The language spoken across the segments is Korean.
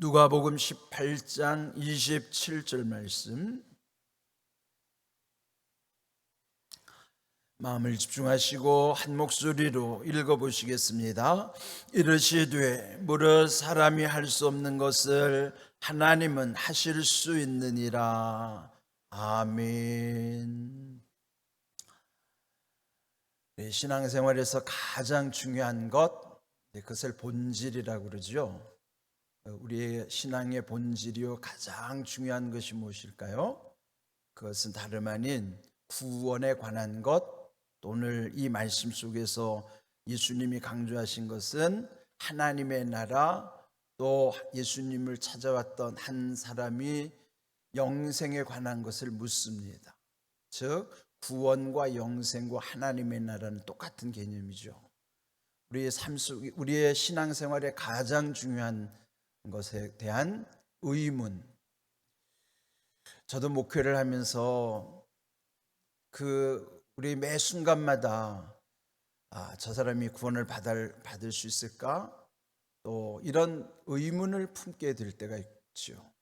누가복음 18장 27절 말씀 마음을 집중하시고 한 목소리로 읽어 보시겠습니다. 이르시되 무릇 사람이 할 수 없는 것을 하나님은 하실 수 있느니라. 아멘. 네, 신앙생활에서 가장 중요한 것 네, 그것을 본질이라고 그러죠. 우리의 신앙의 본질이요 가장 중요한 것이 무엇일까요? 그것은 다름 아닌 구원에 관한 것. 오늘 이 말씀 속에서 예수님이 강조하신 것은 하나님의 나라 또 예수님을 찾아왔던 한 사람이 영생에 관한 것을 묻습니다. 즉 구원과 영생과 하나님의 나라는 똑같은 개념이죠. 우리의 삶 속, 우리의 신앙생활에 가장 중요한 것에 대한 의문. 저도 목회를 하면서 그 우리 매 순간마다 아, 저 사람이 구원을 받을, 받을 수 있을까? 또 이런 의문을 품게 될 때가 있죠.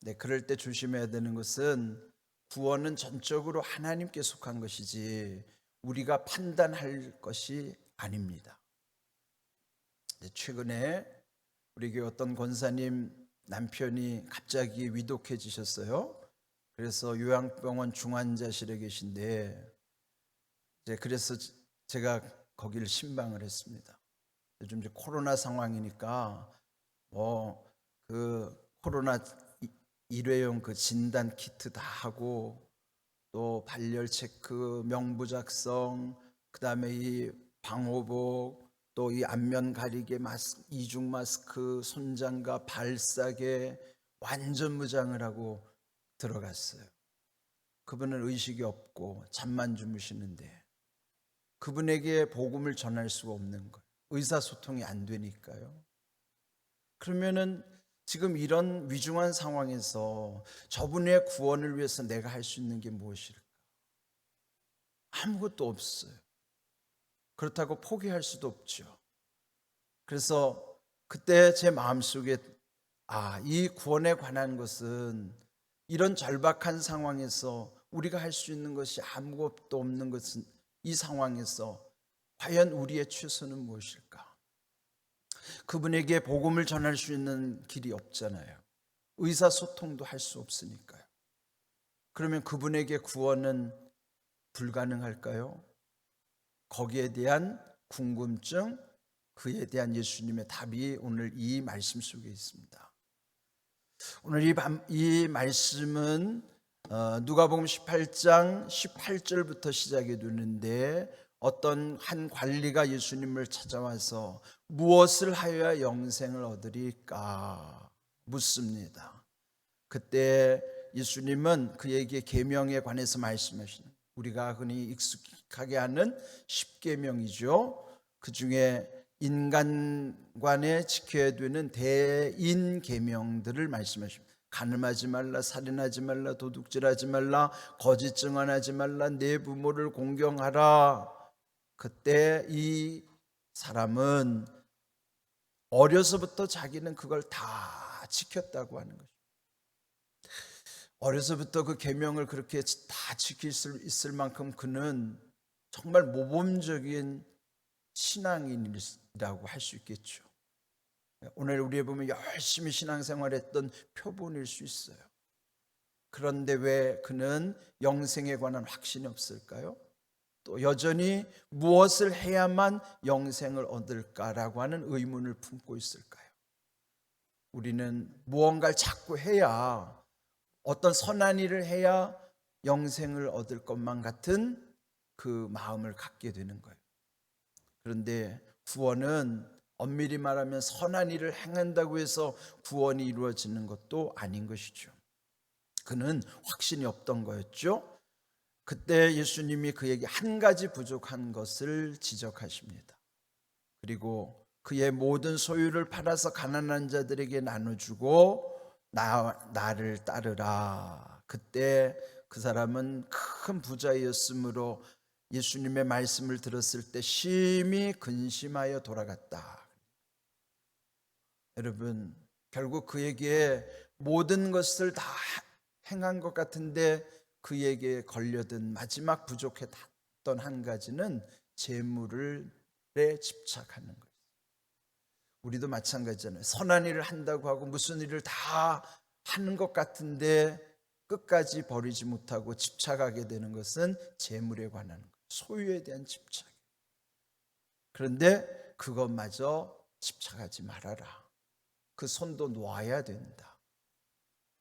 네, 그럴 때 조심해야 되는 것은 구원은 전적으로 하나님께 속한 것이지 우리가 판단할 것이 아닙니다. 네, 최근에 우리 교회 어떤 권사님 남편이 갑자기 위독해지셨어요. 그래서 요양병원 중환자실에 계신데 이제 그래서 제가 거기를 신방을 했습니다. 요즘 이제 코로나 상황이니까 뭐 그 코로나 일회용 그 진단 키트 다 하고 또 발열 체크, 명부 작성, 그다음에 이 방호복, 또 이 안면 가리개 마스 이중 마스크, 손장갑, 발사계 완전 무장을 하고 들어갔어요. 그분은 의식이 없고 잠만 주무시는데 그분에게 복음을 전할 수가 없는 거예요. 의사소통이 안 되니까요. 그러면은 지금 이런 위중한 상황에서 저분의 구원을 위해서 내가 할 수 있는 게 무엇일까? 아무것도 없어요. 그렇다고 포기할 수도 없죠. 그래서 그때 제 마음속에 아, 이 구원에 관한 것은 이런 절박한 상황에서 우리가 할 수 있는 것이 아무것도 없는 것은 이 상황에서 과연 우리의 최선은 무엇일까? 그분에게 복음을 전할 수 있는 길이 없잖아요. 의사소통도 할 수 없으니까요. 그러면 그분에게 구원은 불가능할까요? 거기에 대한 궁금증, 그에 대한 예수님의 답이 오늘 이 말씀 속에 있습니다. 오늘 이, 이 말씀은 어, 누가복음 18장 18절부터 시작이 되는데 어떤 한 관리가 예수님을 찾아와서 무엇을 하여야 영생을 얻으리까 묻습니다. 그때 예수님은 그에게 계명에 관해서 말씀하시는 우리가 흔히 익숙하게 하는 십계명이죠. 그 중에 인간관에 지켜야 되는 대인 계명들을 말씀하십니다. 가늠하지 말라, 살인하지 말라, 도둑질하지 말라, 거짓 증언하지 말라, 내 부모를 공경하라. 그때 이 사람은 어려서부터 자기는 그걸 다 지켰다고 하는 거죠. 어려서부터 그 계명을 그렇게 다 지킬 수 있을 만큼 그는 정말 모범적인 신앙인이라고 할 수 있겠죠. 오늘 우리에 보면 열심히 신앙생활했던 표본일 수 있어요. 그런데 왜 그는 영생에 관한 확신이 없을까요? 또 여전히 무엇을 해야만 영생을 얻을까라고 하는 의문을 품고 있을까요? 우리는 무언가를 자꾸 해야 어떤 선한 일을 해야 영생을 얻을 것만 같은 그 마음을 갖게 되는 거예요. 그런데 구원은 엄밀히 말하면 선한 일을 행한다고 해서 구원이 이루어지는 것도 아닌 것이죠. 그는 확신이 없던 거였죠. 그때 예수님이 그에게 한 가지 부족한 것을 지적하십니다. 그리고 그의 모든 소유를 팔아서 가난한 자들에게 나눠주고 나, 나를 따르라. 그때 그 사람은 큰 부자였으므로 예수님의 말씀을 들었을 때 심히 근심하여 돌아갔다. 여러분 결국 그에게 모든 것을 다 행한 것 같은데 그에게 걸려든 마지막 부족했던 한 가지는 재물을 에 집착하는 거예요. 우리도 마찬가지잖아요. 선한 일을 한다고 하고 무슨 일을 다 하는 것 같은데 끝까지 버리지 못하고 집착하게 되는 것은 재물에 관한 것, 소유에 대한 집착. 그런데 그것마저 집착하지 말아라. 그 손도 놓아야 된다.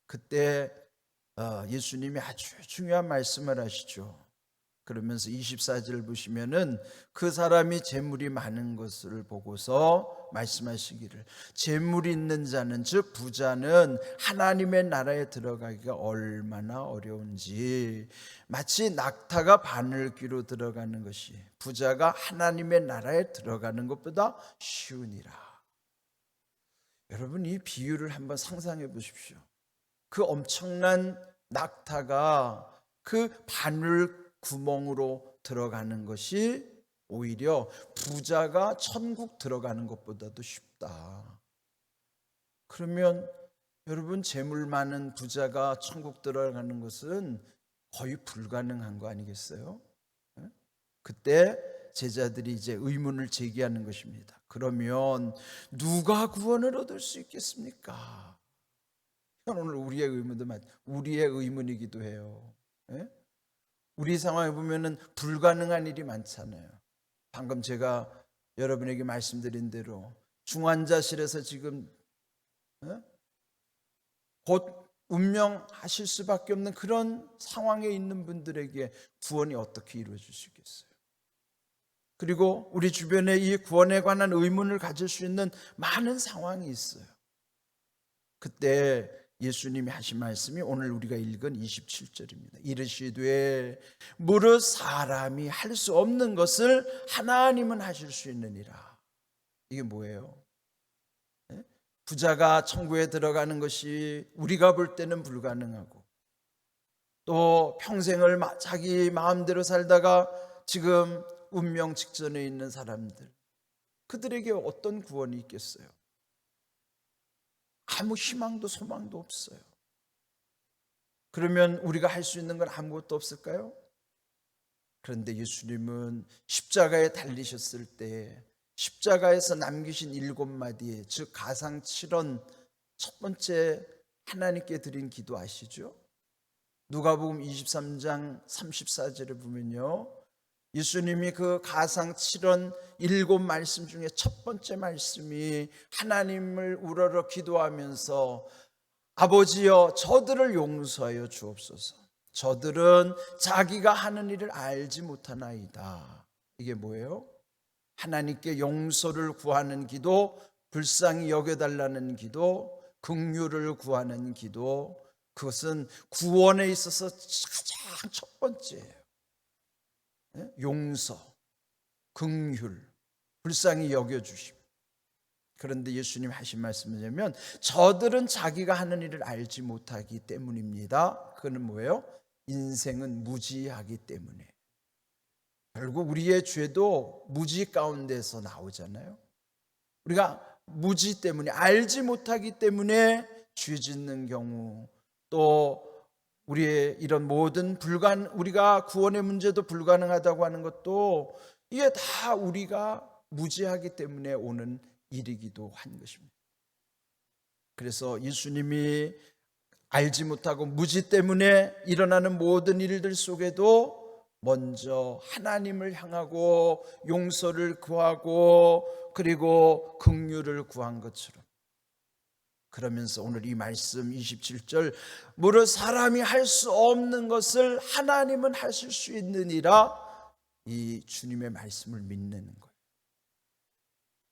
그때 어, 예수님이 아주 중요한 말씀을 하시죠. 그러면서 24절 보시면은 그 사람이 재물이 많은 것을 보고서 말씀하시기를 재물이 있는 자는 즉 부자는 하나님의 나라에 들어가기가 얼마나 어려운지 마치 낙타가 바늘귀로 들어가는 것이 부자가 하나님의 나라에 들어가는 것보다 쉬우니라. 여러분 이 비유를 한번 상상해 보십시오. 그 엄청난 낙타가 그 바늘 구멍으로 들어가는 것이 오히려 부자가 천국 들어가는 것보다도 쉽다. 그러면 여러분 재물 많은 부자가 천국 들어가는 것은 거의 불가능한 거 아니겠어요? 예? 그때 제자들이 이제 의문을 제기하는 것입니다. 그러면 누가 구원을 얻을 수 있겠습니까? 오늘 우리의 의문도 맞, 우리의 의문이기도 해요. 예? 우리 상황에 보면은 불가능한 일이 많잖아요. 방금 제가 여러분에게 말씀드린 대로 중환자실에서 지금 어? 곧 운명하실 수밖에 없는 그런 상황에 있는 분들에게 구원이 어떻게 있겠어요? 그리고 우리 주변에 이 구원에 관한 의문을 가질 수 있는 많은 상황이 있어요. 그때 예수님이 하신 말씀이 오늘 우리가 읽은 27절입니다. 이르시되 무릇 사람이 할 수 없는 것을 하나님은 하실 수 있느니라. 이게 뭐예요? 예? 부자가 천국에 들어가는 것이 우리가 볼 때는 불가능하고 또 평생을 자기 마음대로 살다가 지금 운명 직전에 있는 사람들 그들에게 어떤 구원이 있겠어요? 아무 희망도 소망도 없어요. 그러면 우리가 할 수 있는 건 아무것도 없을까요? 그런데 예수님은 십자가에 달리셨을 때 십자가에서 남기신 일곱 마디 즉 가상 7원 첫 번째 하나님께 드린 기도 아시죠? 누가복음 23장 34절에 보면요. 예수님이 그 가상 7원 일곱 말씀 중에 첫 번째 말씀이 하나님을 우러러 기도하면서 아버지여 저들을 용서하여 주옵소서. 저들은 자기가 하는 일을 알지 못하나이다. 이게 뭐예요? 하나님께 용서를 구하는 기도, 불쌍히 여겨달라는 기도, 긍휼을 구하는 기도, 그것은 구원에 있어서 가장 첫 번째예요. 예? 용서, 긍휼, 불쌍히 여겨주심. 그런데 예수님 하신 말씀을 보면 저들은 자기가 하는 일을 알지 못하기 때문입니다. 그는 뭐예요? 인생은 무지하기 때문에. 결국 우리의 죄도 무지 가운데서 나오잖아요. 우리가 무지 때문에 알지 못하기 때문에 죄 짓는 경우 또 우리의 이런 모든 불간 우리가 구원의 문제도 불가능하다고 하는 것도 이게 다 우리가 무지하기 때문에 오는 일이기도 한 것입니다. 그래서 예수님이 알지 못하고 무지 때문에 일어나는 모든 일들 속에도 먼저 하나님을 향하고 용서를 구하고 그리고 긍휼을 구한 것처럼 그러면서 오늘 이 말씀 27절 무릇 사람이 할 수 없는 것을 하나님은 하실 수 있느니라 이 주님의 말씀을 믿는 거예요.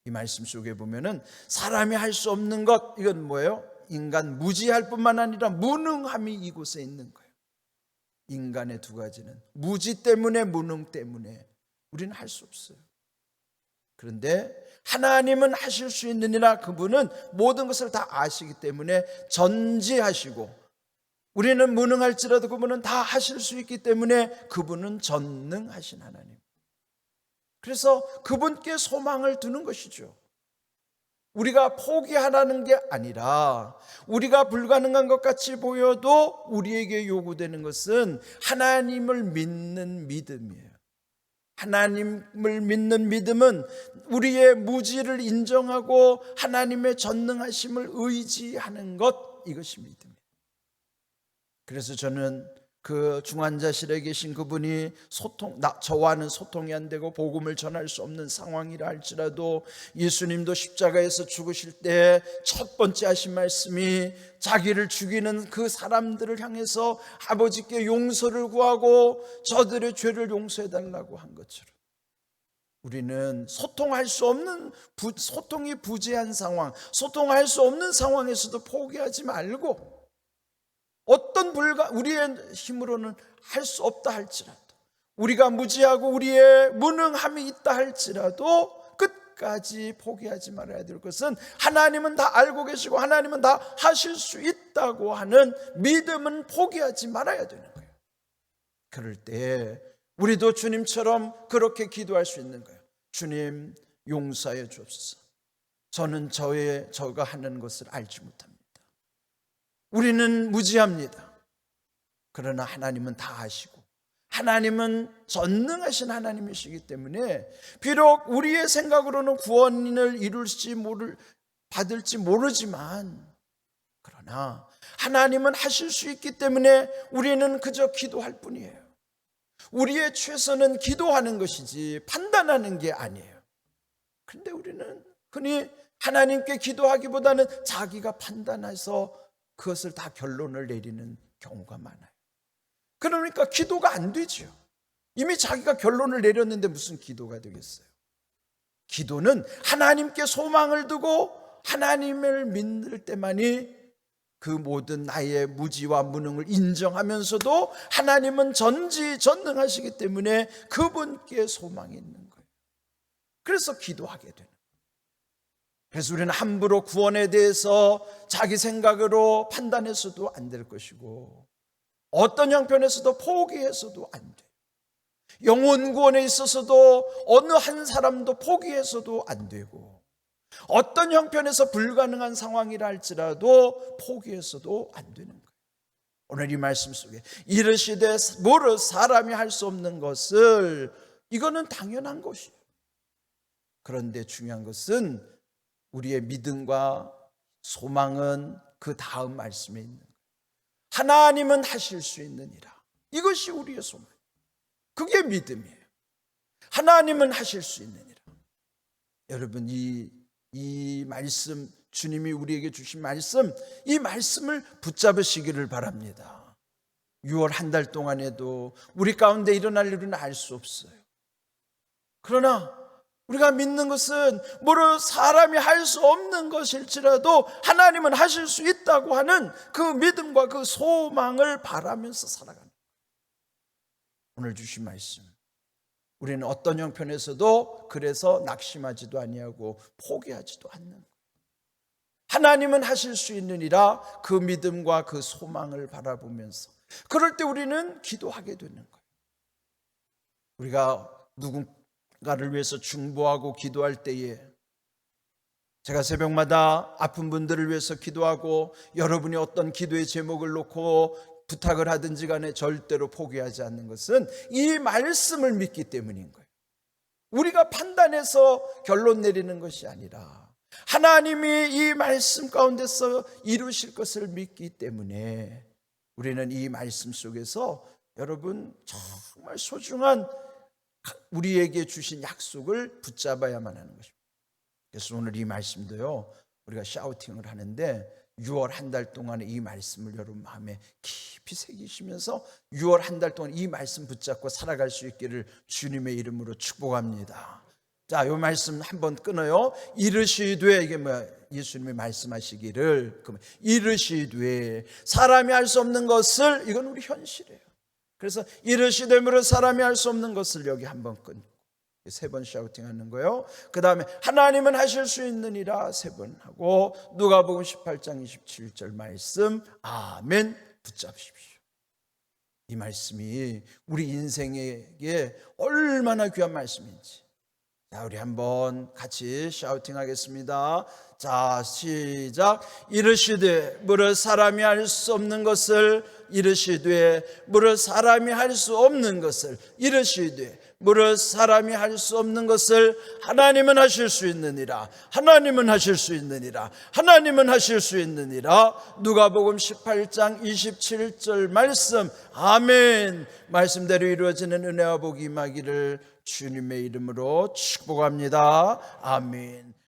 이 말씀 속에 보면은 사람이 할 수 없는 것 이건 뭐예요? 인간 무지할 뿐만 아니라 무능함이 이곳에 있는 거예요. 인간의 두 가지는 무지 때문에 무능 때문에 우리는 할 수 없어요. 그런데 하나님은 하실 수 있느니라 그분은 모든 것을 다 아시기 때문에 전지하시고 우리는 무능할지라도 그분은 다 하실 수 있기 때문에 그분은 전능하신 하나님. 그래서 그분께 소망을 두는 것이죠. 우리가 포기하라는 게 아니라 우리가 불가능한 것 같이 보여도 우리에게 요구되는 것은 하나님을 믿는 믿음이에요. 하나님을 믿는 믿음은 우리의 무지를 인정하고 하나님의 전능하심을 의지하는 것 이것이 믿음이에요. 그래서 저는 그 중환자실에 계신 그분이 소통 나 저와는 소통이 안 되고 복음을 전할 수 없는 상황이라 할지라도 예수님도 십자가에서 죽으실 때 첫 번째 하신 말씀이 자기를 죽이는 그 사람들을 향해서 아버지께 용서를 구하고 저들의 죄를 용서해 달라고 한 것처럼. 우리는 소통할 수 없는 부, 소통이 부재한 상황, 소통할 수 없는 상황에서도 포기하지 말고 어떤 불가 우리의 힘으로는 할 수 없다 할지라도 우리가 무지하고 우리의 무능함이 있다 할지라도 끝까지 포기하지 말아야 될 것은 하나님은 다 알고 계시고 하나님은 다 하실 수 있다고 하는 믿음은 포기하지 말아야 되는 거예요. 그럴 때 우리도 주님처럼 그렇게 기도할 수 있는 거예요. 주님 용서해 주옵소서. 저는 저의 저가 하는 것을 알지 못합니다. 우리는 무지합니다. 그러나 하나님은 다 아시고 하나님은 전능하신 하나님이시기 때문에 비록 우리의 생각으로는 구원을 이룰지 모를 받을지 모르지만 그러나 하나님은 하실 수 있기 때문에 우리는 그저 기도할 뿐이에요. 우리의 최선은 기도하는 것이지 판단하는 게 아니에요. 그런데 우리는 흔히 하나님께 기도하기보다는 자기가 판단해서 그것을 다 결론을 내리는 경우가 많아요. 그러니까 기도가 안 되죠. 이미 자기가 결론을 내렸는데 무슨 기도가 되겠어요? 기도는 하나님께 소망을 두고 하나님을 믿을 때만이 그 모든 나의 무지와 무능을 인정하면서도 하나님은 전지전능하시기 때문에 그분께 소망이 있는 거예요. 그래서 기도하게 되는. 그래서 우리는 함부로 구원에 대해서 자기 생각으로 판단해서도 안 될 것이고 어떤 형편에서도 포기해서도 안 돼요. 영혼 구원에 있어서도 어느 한 사람도 포기해서도 안 되고 어떤 형편에서 불가능한 상황이라 할지라도 포기해서도 안 되는 거예요. 오늘 이 말씀 속에 이르시되 뭐를 사람이 할 수 없는 것을 이거는 당연한 것이에요. 그런데 중요한 것은 우리의 믿음과 소망은 그 다음 말씀에 있는. 하나님은 하실 수 있느니라. 이것이 우리의 소망. 그게 믿음이에요. 하나님은 하실 수 있느니라. 여러분 이, 이 말씀 주님이 우리에게 주신 말씀 이 말씀을 붙잡으시기를 바랍니다. 6월 한 달 동안에도 우리 가운데 일어날 일은 알 수 없어요. 그러나 우리가 믿는 것은 뭐로 사람이 할 수 없는 것일지라도 하나님은 하실 수 있다고 하는 그 믿음과 그 소망을 바라면서 살아가는 오늘 주신 말씀. 우리는 어떤 형편에서도 그래서 낙심하지도 아니하고 포기하지도 않는 하나님은 하실 수 있느니라 그 믿음과 그 소망을 바라보면서 그럴 때 우리는 기도하게 되는 거예요. 우리가 누군 가를 위해서 중보하고 기도할 때에 제가 새벽마다 아픈 분들을 위해서 기도하고 여러분이 어떤 기도의 제목을 놓고 부탁을 하든지 간에 절대로 포기하지 않는 것은 이 말씀을 믿기 때문인 거예요. 우리가 판단해서 결론 내리는 것이 아니라 하나님이 이 말씀 가운데서 이루실 것을 믿기 때문에 우리는 이 말씀 속에서 여러분 정말 소중한 우리에게 주신 약속을 붙잡아야만 하는 것입니다. 그래서 오늘 이 말씀도요, 우리가 샤우팅을 하는데 6월 한 달 동안에 이 말씀을 여러분 마음에 깊이 새기시면서 6월 한 달 동안 이 말씀 붙잡고 살아갈 수 있기를 주님의 이름으로 축복합니다. 자, 이 말씀 한번 끊어요. 이르시되 이게 뭐야? 예수님이 말씀하시기를 이르시되 사람이 할 수 없는 것을 이건 우리 현실이에요. 그래서 이르시되므로 사람이 할 수 없는 것을 여기 한 번 끊고 세 번 샤우팅 하는 거예요. 그 다음에 하나님은 하실 수 있느니라 세 번 하고 누가복음 18장 27절 말씀 아멘 붙잡으십시오. 이 말씀이 우리 인생에게 얼마나 귀한 말씀인지 자, 우리 한번 같이 샤우팅 하겠습니다. 자, 시작. 이르시되 무릇 사람이 할 수 없는 것을 이르시되 무릇 사람이 할 수 없는 것을 이르시되 무릇 사람이 할 수 없는 것을 하나님은 하실 수 있느니라. 하나님은 하실 수 있느니라. 하나님은 하실 수 있느니라. 누가복음 18장 27절 말씀. 아멘. 말씀대로 이루어지는 은혜와 복이 임하기를 주님의 이름으로 축복합니다. 아멘.